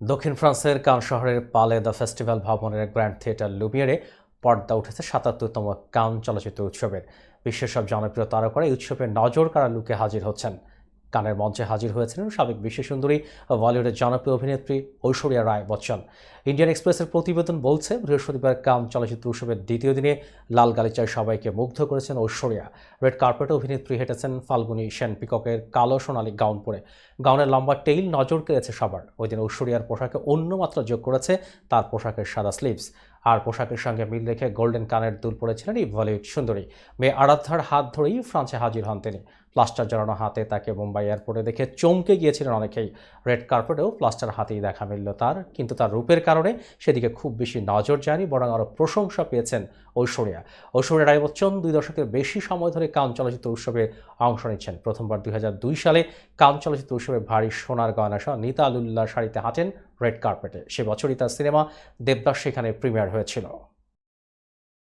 দক্ষিণ ফ্রান্সের কান শহরের পালে দ্য ফেস্টিভ্যাল ভবনের গ্র্যান্ড থিয়েটার লুমিয়ারে পর্দা উঠেছে সাতাত্তরতম কান চলচ্চিত্র উৎসবের। বিশ্বের সব জনপ্রিয় তারকারা এই উৎসবে নজর কারা লুকে হাজির হচ্ছেন। কানের মঞ্চে হাজির হয়েছিলেন সাবেক বিশ্বসুন্দরী বলিউডের জনপ্রিয় অভিনেত্রী ঐশ্বরিয়া রায় বচ্চন। ইন্ডিয়ান এক্সপ্রেসের প্রতিবেদন বলছে, বৃহস্পতিবার কান চলচ্চিত্র উৎসবের দ্বিতীয় দিনে লাল গালিচায় সবাইকে মুগ্ধ করেছেন ঐশ্বরিয়া। রেড কার্পেটে অভিনেত্রী হেঁটেছেন ফাল্গুনি সেন পিককের কালো সোনালী গাউন পরে। গাউনের লম্বা টেইল নজর কেড়েছে সবার। ওই দিন ঐশ্বরিয়ার পোশাকে অন্য মাত্রা যোগ করেছে তার পোশাকের সাদা স্লিভস। আর পোশাকের সঙ্গে মিল রেখে গোল্ডেন কানের দুল পরেছিলেন এই বলিউড সুন্দরী। মেয়ে আরাধ্যার হাত ধরেই ফ্রান্সে হাজির হন তিনি। প্লাস্টার জড়ানো হাতে তাকে মুম্বাই এয়ারপোর্টে দেখে চমকে গিয়েছিলেন অনেকেই। রেড কার্পেটেও প্লাস্টার হাতেই দেখা মিলল তার, কিন্তু তার রূপের কারণে সেদিকে খুব বেশি নজর যায়নি, বরং আরও প্রশংসা পেয়েছেন ঐশ্বরিয়া। ঐশ্বরিয়া রায় বচ্চন দুই দশকের বেশি সময় ধরে কান চলচ্চিত্র উৎসবে অংশ নিচ্ছেন। প্রথমবার দুই হাজার দুই সালে কান চলচ্চিত্র উৎসবে ভারী সোনার গয়না সহ নিতা আলুল্লাহ শাড়িতে হাঁটেন রেড কার্পেটে। সে বছরই তার সিনেমা দেবদাস সেখানে প্রিমিয়ার হয়েছিল।